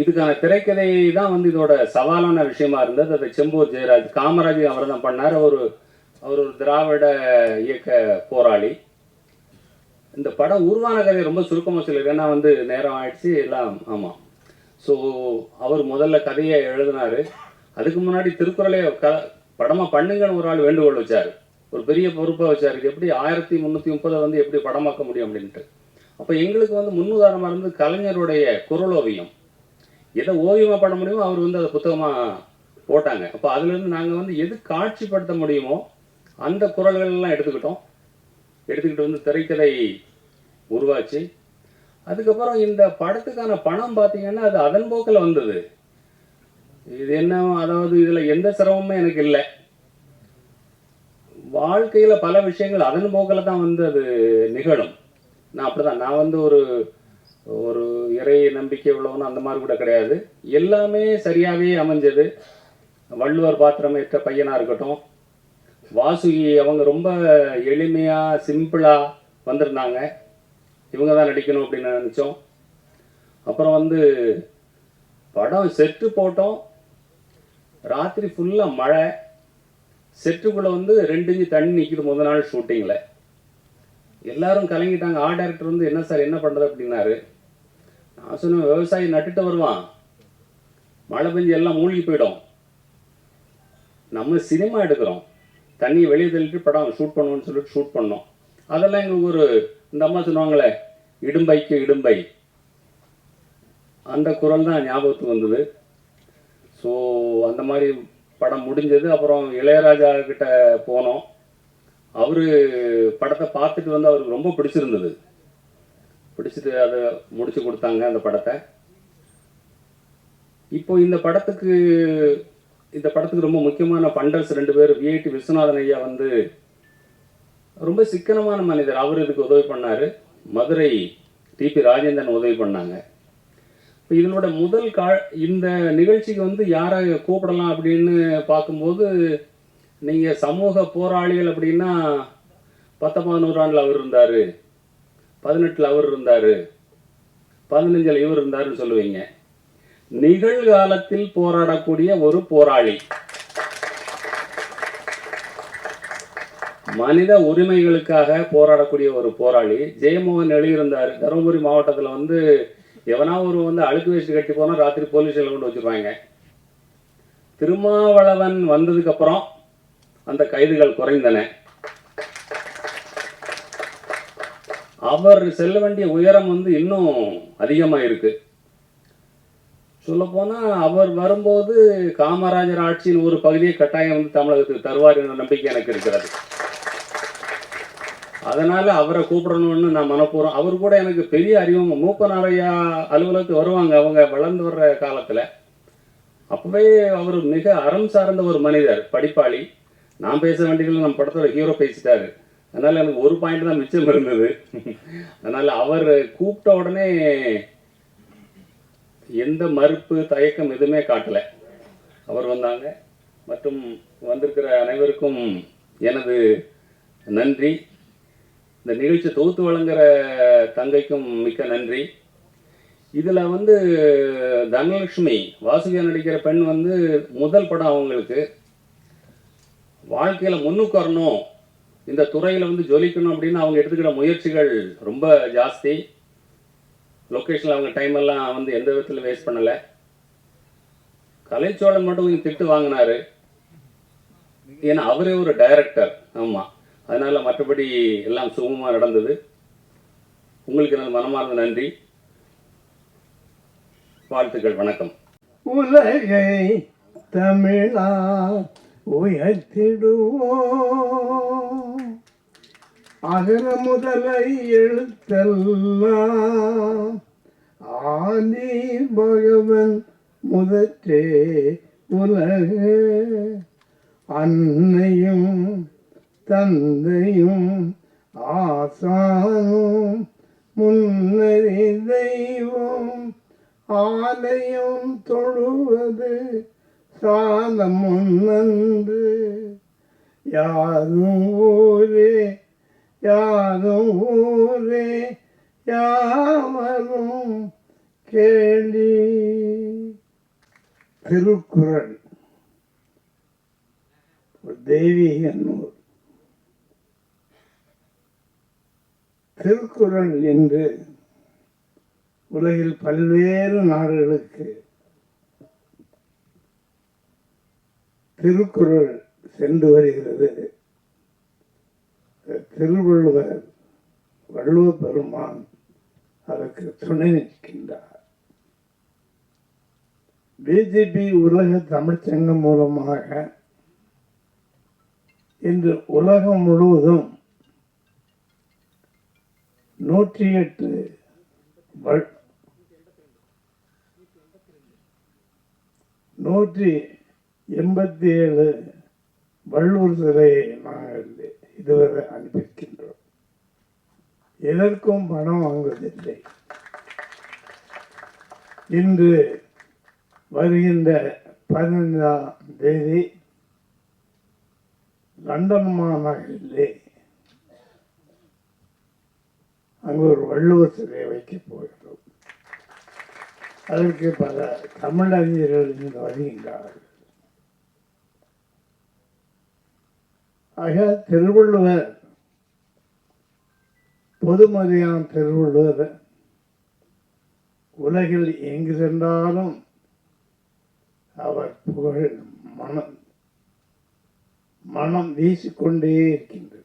இதுக்கான திரைக்கதை தான் வந்து இதோட சவாலான விஷயமா இருந்தது. அது செம்பூர் ஜெயராஜ் காமராஜ் அவர் தான் பண்ணார். அவர் அவர் ஒரு திராவிட இயக்க போராளி. இந்த படம் உருவான கதையை ரொம்ப சுருக்கமாக சொல்லியிருக்கேன். ஏன்னா வந்து நேரம் ஆயிடுச்சு. எல்லாம் ஆமாம் ஸோ அவர் முதல்ல கதையை எழுதினாரு. அதுக்கு முன்னாடி திருக்குறளை க படமாக பண்ணுங்கன்னு ஒரு ஆள் வேண்டுகோள் வச்சார். ஒரு பெரிய பொறுப்பாக வச்சார். இது எப்படி ஆயிரத்தி முந்நூற்றி முப்பதை வந்து எப்படி படமாக்க முடியும் அப்படின்ட்டு. அப்போ எங்களுக்கு வந்து முன்னுதாரணமாக இருந்து கலைஞருடைய குரலோவியம். எதை ஓவியமாக பண்ண முடியுமோ அவர் வந்து அதை புத்தகமாக போட்டாங்க. அப்போ அதுலேருந்து நாங்கள் வந்து எது காட்சிப்படுத்த முடியுமோ அந்த குரல்கள்லாம் எடுத்துக்கிட்டோம். எடுத்துக்கிட்டு வந்து திரைக்கதை உருவாச்சு. அதுக்கப்புறம் இந்த படத்துக்கான பணம் பார்த்தீங்கன்னா அது அதன் போக்கில் வந்தது. இது என்ன அதாவது இதில் எந்த சிரமமும் எனக்கு இல்லை. வாழ்க்கையில் பல விஷயங்கள் அதன் போக்கில் தான் வந்து அது நிகழும். நான் அப்படிதான். நான் வந்து ஒரு ஒரு இறை நம்பிக்கை உள்ளவனும் அந்த மாதிரி கூட கிடையாது. எல்லாமே சரியாகவே அமைஞ்சது. வள்ளுவர் பாத்திரம் ஏற்ற பையனாக இருக்கட்டும் வாசுகி அவங்க ரொம்ப எளிமையாக சிம்பிளாக வந்திருந்தாங்க. இவங்க தான் நடிக்கணும் அப்படின்னு நினச்சோம். அப்புறம் வந்து படம் செட்டு போட்டோம். ராத்திரி ஃபுல்லாக மழை. செட்டுக்குள்ளே வந்து ரெண்டு இஞ்சி தண்ணி நிற்கிது முதல் நாள் ஷூட்டிங்கில் எல்லாரும் கலங்கிட்டாங்க. ஆ டேரக்டர் வந்து என்ன சார் என்ன பண்ணுறது அப்படின்னாரு. நான் விவசாயி நட்டுட்டு வருவான். மழை பெஞ்சு எல்லாம் மூழ்கி போயிடும். நம்ம சினிமா எடுக்கிறோம். தண்ணியை வெளியே தள்ளிட்டு படம் ஷூட் பண்ணுவோம்னு சொல்லிட்டு ஷூட் பண்ணோம். அதெல்லாம் எங்களுக்கு ஒரு இந்த அம்மா சொன்னாங்களே இடும்பைக்கு இடும்பை. அந்த குரல் தான் ஞாபகத்துக்கு வந்தது. ஸோ அந்த மாதிரி படம் முடிஞ்சது. அப்புறம் இளையராஜா கிட்ட போனோம். அவர் படத்தை பார்த்துட்டு வந்து அவருக்கு ரொம்ப பிடிச்சிருந்தது. பிடிச்சிட்டு அதை முடிச்சு கொடுத்தாங்க அந்த படத்தை. இப்போ இந்த படத்துக்கு இந்த படத்துக்கு ரொம்ப முக்கியமான ஃபண்டர்ஸ் ரெண்டு பேர் விஐடி விஸ்வநாதன் ஐயா வந்து ரொம்ப சிக்கனமான மனிதர். அவர் இதுக்கு உதவி பண்ணார். மதுரை டிபி ராஜேந்திரன் உதவி பண்ணாங்க. இப்போ இதனோட முதல் கா இந்த நிகழ்ச்சிக்கு வந்து யாரை கூப்பிடலாம் அப்படின்னு பார்க்கும்போது நீங்கள் சமூக போராளிகள் அப்படின்னா பத்தொன்பது நூறாண்டில் அவர் இருந்தார். பதினெட்டில் அவர் இருந்தார். பதினஞ்சில் இவர் இருந்தாருன்னு சொல்லுவீங்க. நிகழ்காலத்தில் போராடக்கூடிய ஒரு போராளி. மனித உரிமைகளுக்காக போராடக்கூடிய ஒரு போராளி. ஜெயமோகன் எழுதியிருந்தார் தருமபுரி மாவட்டத்தில் வந்து எவனா ஒரு வந்து அழுக்கு வேஷ்டி கட்டி போனால் ராத்திரி போலீஸ் கொண்டு வச்சுருப்பாங்க திருமாவளவன் வந்ததுக்கப்புறம் அந்த கைதுகள் குறைந்தன. அவர் செல்ல வேண்டிய உயரம் வந்து இன்னும் அதிகமாக இருக்கு சொல்லப்போனால் அவர் வரும்போது காமராஜர் ஆட்சியின் ஒரு பகுதியை கட்டாயம் வந்து தமிழகத்துக்கு தருவார் என்ற நம்பிக்கை எனக்கு இருக்கிறது. அதனால் அவரை கூப்பிடணும்னு நான் மனப்பூர்வம் அவர் கூட எனக்கு பெரிய அறிமுகம் மூப்பனாரையா அலுவலகத்துக்கு வருவாங்க அவங்க வளர்ந்து வர்ற காலத்தில். அப்போவே அவர் மிக அறம் சார்ந்த ஒரு மனிதர் படிப்பாளி. நான் பேச வேண்டியதில் நம்ம படத்தில் ஹீரோ பேசிட்டாரு. அதனால் எனக்கு ஒரு பாயிண்ட் தான் மிச்சம் இருந்தது. அதனால் அவர் கூப்பிட்ட உடனே எந்த மறுப்பு தயக்கம் எதுவுமே காட்டலை. அவர் வந்தாங்க. மற்றும் வந்திருக்கிற அனைவருக்கும் எனது நன்றி. இந்த நிகழ்ச்சி தொகுத்து வழங்குற தங்கைக்கும் மிக்க நன்றி. இதில் வந்து தனலட்சுமி வாசுகியா நடிக்கிற பெண் வந்து முதல் படம் அவங்களுக்கு. வாழ்க்கையில் முன்னுக்கு வரணும். இந்த துறையில் வந்து ஜொலிக்கணும் அப்படின்னு அவங்க எடுத்துக்கிற முயற்சிகள் ரொம்ப ஜாஸ்தி. லொக்கேஷனில் அவங்க டைம் எல்லாம் வந்து எந்த விதத்தில் வேஸ்ட் பண்ணலை. கலைச்சோழன் மட்டும் கொஞ்சம் திட்டு வாங்கினாரு. ஏன்னா அவரே ஒரு டைரக்டர் ஆமாம் அதனால மற்றபடி எல்லாம் சுகமாக நடந்தது. உங்களுக்கு எனது மனமார்ந்த நன்றி. வாழ்த்துக்கள் வணக்கம். உலகை தமிழா உயர்த்திடுவோம். அகர முதலை எழுத்தெல்லாம். ஆதி பகவன் முதற்றே உலக. அன்னையும் தந்தையும் ஆசானும் முன்னறி தெய்வம். ஆலயம் தொழுவது சாதமும் நன்று. யாரும் ஊரே யாரும் ஊரே யாவரும் கேளி. திருக்குறள். ஒரு தெய்வீக நூல் திருக்குறள் என்று உலகில் பல்வேறு நாடுகளுக்கு திருக்குறள் சென்று வருகிறது. திருவள்ளுவர் வள்ளுவ பெருமான் அதற்கு துணை நிற்கின்றார். பிஜேபி உலக தமிழ்ச்சங்கம் மூலமாக இன்று உலகம் முழுவதும் நூற்றி எட்டு நூற்றி எண்பத்தி ஏழு வள்ளூர் சிலையை நாங்கள் இதுவரை அனுப்பியிருக்கின்றோம் எதற்கும் பணம் வாங்குவதில்லை. இன்று வருகின்ற பதினைந்தாம் தேதி லண்டன் மாநகரிலே அங்கு ஒரு வள்ளுவர் சிலையை வைக்கப் போகிறோம். அதற்கு பல தமிழறிஞர்கள் இங்கு வருகின்றார்கள். ஆக திருவள்ளுவர் பொதுமதியான் திருவள்ளுவர். உலகில் எங்கு சென்றாலும் அவர் புகழ் மனம் மனம் வீசிக்கொண்டே இருக்கின்றது.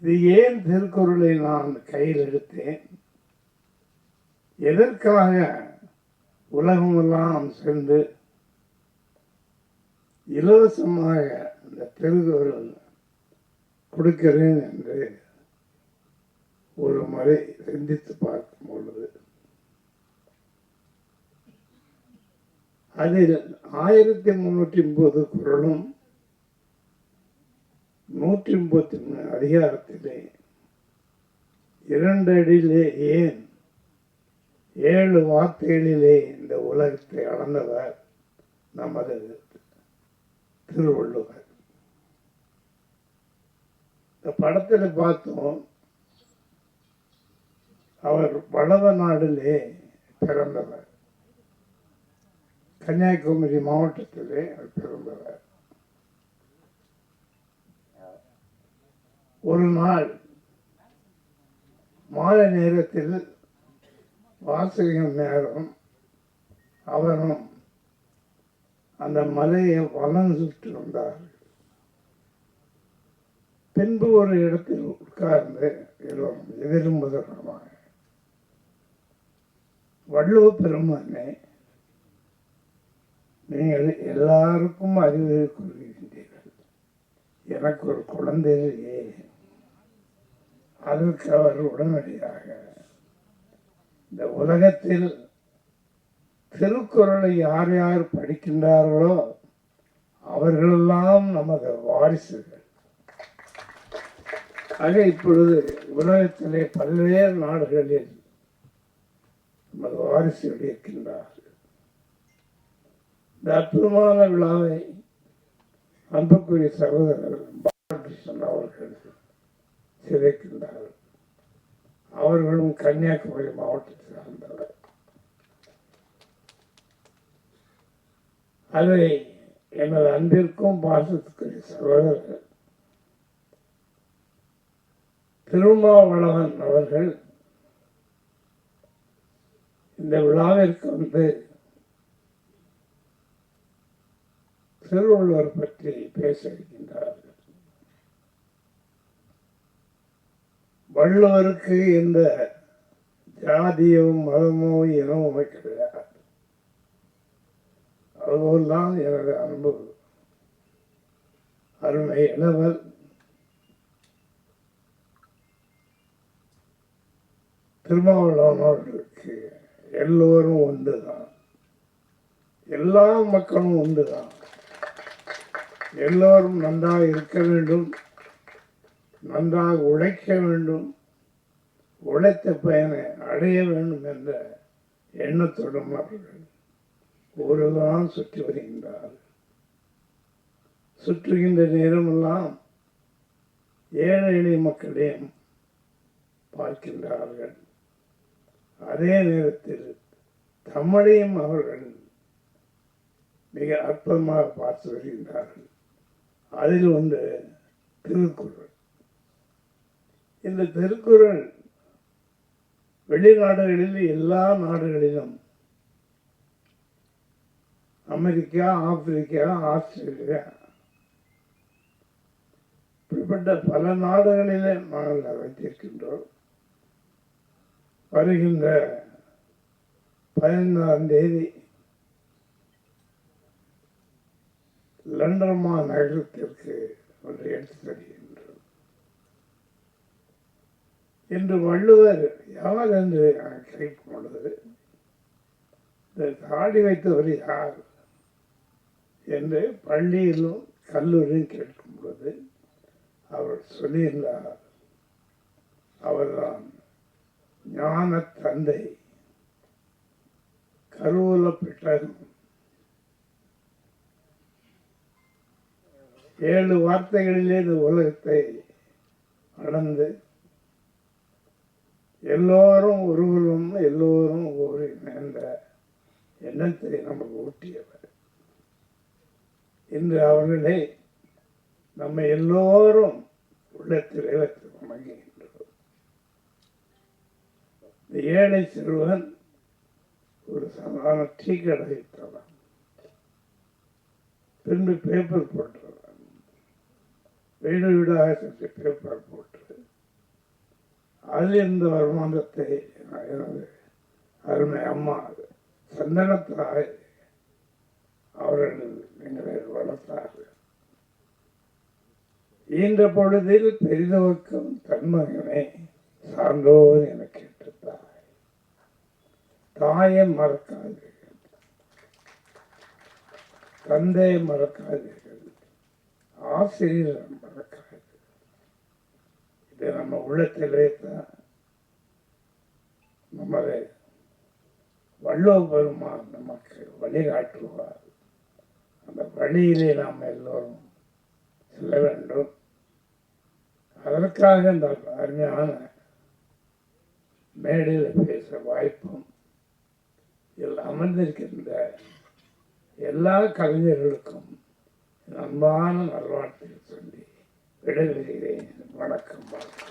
இது ஏன் திருக்குறளை நான் கையில் எடுத்தேன்? எதற்காக உலகமெல்லாம் சென்று இலவசமாக இந்த திருக்குறள் கொடுக்கிறேன் என்று ஒரு முறை சிந்தித்து பார்க்கும் பொழுது அதில் ஆயிரத்தி முன்னூற்றி முப்பது குரலும் நூற்றி முப்பத்தி மூணு அதிகாரத்திலே இரண்டு அடியிலே ஏன் ஏழு வார்த்தைகளிலே இந்த உலகத்தை அளந்தவர் நமது திருவள்ளுவர். இந்த படத்தில் பார்த்தோம் அவர் வளவ நாடிலே பிறந்தவர். கன்னியாகுமரி மாவட்டத்திலே அவர் பிறந்தவர். ஒரு நாள் மாலை நேரத்தில் வாசகம் நேரம் அவரும் அந்த மலையை வலம் சுற்றி வந்தார்கள் பின்பு ஒரு இடத்தில் உட்கார்ந்து எல்லோரும் எதிரும்புதமாக வள்ளுவ பெருமானே நீங்கள் எல்லாருக்கும் அறிவுரை கொள்கின்றீர்கள். எனக்கு ஒரு குழந்தை இல்லையே. அதற்கு அவர் உடனடியாக இந்த உலகத்தில் திருக்குறளை யார் யார் படிக்கின்றார்களோ அவர்களெல்லாம் நமது வாரிசுகள். ஆக இப்பொழுது உலகத்திலே பல்வேறு நாடுகளில் நமது வாரிசுகள் இருக்கின்றார்கள். இந்த அற்புதமான விழாவை அன்புக்குரிய சகோதரர் பாலகிருஷ்ணன் அவர்கள் சிதைக்கின்றார்கள் அவர்களும் கன்னியாகுமரி மாவட்டத்தை சார்ந்தவர். அதை எனது அன்பிற்கும் பாசத்துக்குரிய சகோதரர் திருமாவளவன் அவர்கள் இந்த விழாவிற்கு வந்து திருவள்ளுவர் பற்றி பேச இருக்கின்றார்கள். வள்ளுவருக்கு இந்த ஜாதியோ மதமோ இனமோ கிடையாது அதுபோல்தான் எனது அன்பு அருமை இளவர் திருமாவளவன் அவர்களுக்கு எல்லோரும் ஒன்றுதான். எல்லா மக்களும் ஒன்று தான் எல்லோரும் நன்றாக இருக்க வேண்டும் நன்றாக உழைக்க வேண்டும் உழைத்த பயனை அடைய வேண்டும் என்ற எண்ணத்துடன் அவர்கள் ஊரெல்லாம் சுற்றி வருகின்றார். சுற்றுகின்ற நேரமெல்லாம் ஏழை எளிய மக்களையும் பார்க்கின்றார்கள். அதே நேரத்தில் தமிழையும் அவர்கள் மிக அற்புதமாக பார்த்து வருகின்றார்கள். அதில் ஒன்று திருக்குறள். இந்த திருக்குறள் வெளிநாடுகளில் எல்லா நாடுகளிலும் அமெரிக்கா ஆப்பிரிக்கா ஆஸ்திரேலியா. இப்படிப்பட்ட பல நாடுகளிலே நாங்கள் வைத்திருக்கின்றோம். வருகின்ற பதினைந்தாம் தேதி லண்டன் நகரத்திற்கு ஒன்று எடுத்து தருகின்றோம். என்று வள்ளுவர் யார் என்று நான் கேட்கும் பொழுது இந்த தாடி வைத்தவர் யார்? என்று பள்ளியிலும் கல்லூரியும் கேட்கும் பொழுது அவர் சொல்லியிருந்தார் அவர்தான் ஞான தந்தை கருவூல பெற்றகம் ஏழு வார்த்தைகளிலே இந்த உலகத்தை அளந்து எல்லோரும் ஒருவரும் எல்லோரும் ஒரு என்ற எண்ணத்தை நமக்கு ஊட்டியவர். இன்று அவர்களை நம்ம எல்லோரும் உள்ளத்தில் வைத்து வணங்குகின்றோம் இந்த ஏழை சிறுவன் ஒரு சாதாரண டீ கடையை தரான். பின்பு பேப்பர் போட்டுறான். வீடு வீடாக சென்று பேப்பர் போட்டு அதில் இருந்த வருமானத்தை எனது அருமை அம்மா சந்தனத்தாய் அவர்கள் நீங்கள் வளர்த்தார்கள். ஈன்ற பொழுதில் பெரிதவர்க்கும் தன்மகனை சார்ந்தோர் என கேட்ட தாய் தாயை மறக்காதீர்கள். தந்தையை மறக்காதீர்கள். ஆசிரியரை மறக்காது இது நம்ம உள்ளத்திலே தான் நம்மளை வள்ளுவ பெருமான் நமக்கு வழிகாட்டுவார். அந்த வழியிலே நாம் எல்லோரும் செல்ல வேண்டும். அதற்காக இந்த அருமையான மேடையில் பேச வாய்ப்பும் இதில் அமர்ந்திருக்கின்ற எல்லா கலைஞர்களுக்கும் அன்பான நல்வாழ்த்தை சொல்லி விடைபெறுகிறேன். வணக்கம் வணக்கம்.